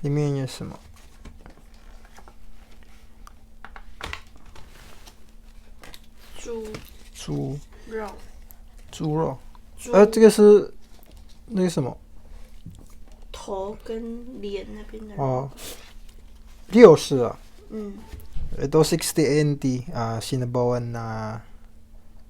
里面有什么？猪猪肉，猪肉。猪呃，这个是那个什么？头跟脸那边的肉。哦，六十啊。嗯， Ito 60 NT, ah, sinabawan na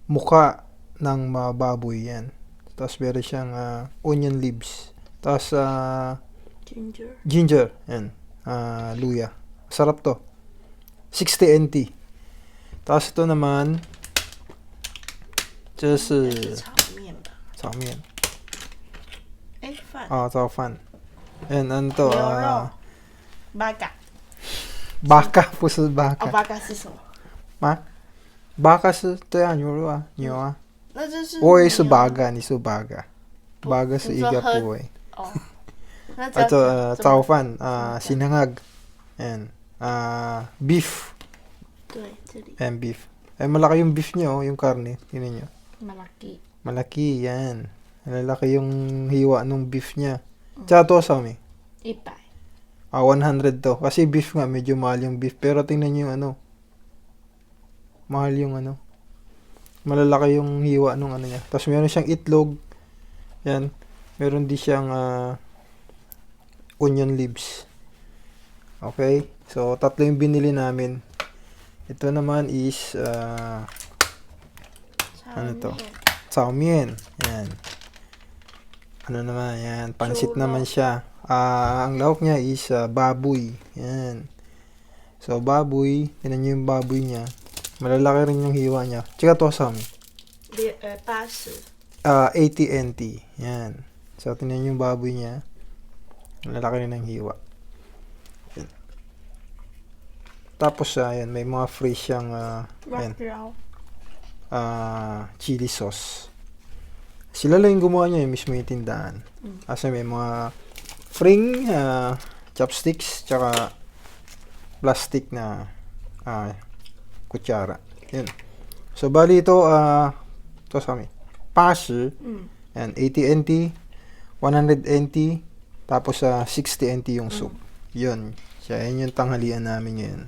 mukha ng mga baboy yan. Tapos meron siyang ah, onion leaves. Tapos ah, ginger。 ginger, yan. Ah, luya. Sarap to. 60 NT. Tapos ito naman, 这是应该是炒面吧？炒面。哎，饭。啊，炒饭。And ano to? 牛肉 ah,。八嘎。 baka, 不是哦， baka. 八嘎是什么？ baka 是对啊，牛肉啊，牛啊。那就是。我也是 baga, 你是 baga. 不 Baga 是一个你说喝部位。哦。 那叫 Ito, uh, 怎么 tao fan, ah, 怎么 sinangag. Ayan. Ah, beef. 对，这里 Ayan, beef. Eh, malaki yung beef niyo, yung karne. Tingnan nyo. malaki。 Malaki, yan. Malaki yung hiwa ng beef niya. Tsaka to, Sami. 一百。 Ah, 100 to. Kasi beef nga, medyo mahal yung beef. Pero tingnan nyo yung ano. Mahal yung ano. Malalaki yung hiwa nung ano niya. Tapos meron siyang itlog. Yan. Meron din siyang ah, onion leaves. Okay? So, tatlo yung binili namin. Ito naman is, uh, Chow ano to? Chow mein. Yan. Ano naman, yan. Pansit naman siya. Uh, ang lawak niya is uh, baboy. Yan. So, baboy. Tinan niyo yung baboy niya. Malalaki rin yung hiwa niya. Tsaka to, Sam. The, uh, paso. Uh, AT&T. Yan. So, tinan niyo yung baboy niya. Malalaki rin ang hiwa. Yan. Tapos, ah, yan, may mga fresh siyang ah, yan, 然后 ah, chili sauce. Sila lang yung gumawa niya, yung mismo yung tindahan. Mm. Kasi may mga fring, ah, chopsticks, tsaka plastic na ah, kutsara. Yun. So, bali ito, ah, ito sa amin. 80, 嗯 yan, 80 NT, 100 NT, tapos sa 60 NT yung soup. Yun. Siya, yun yung tanghalian namin ngayon.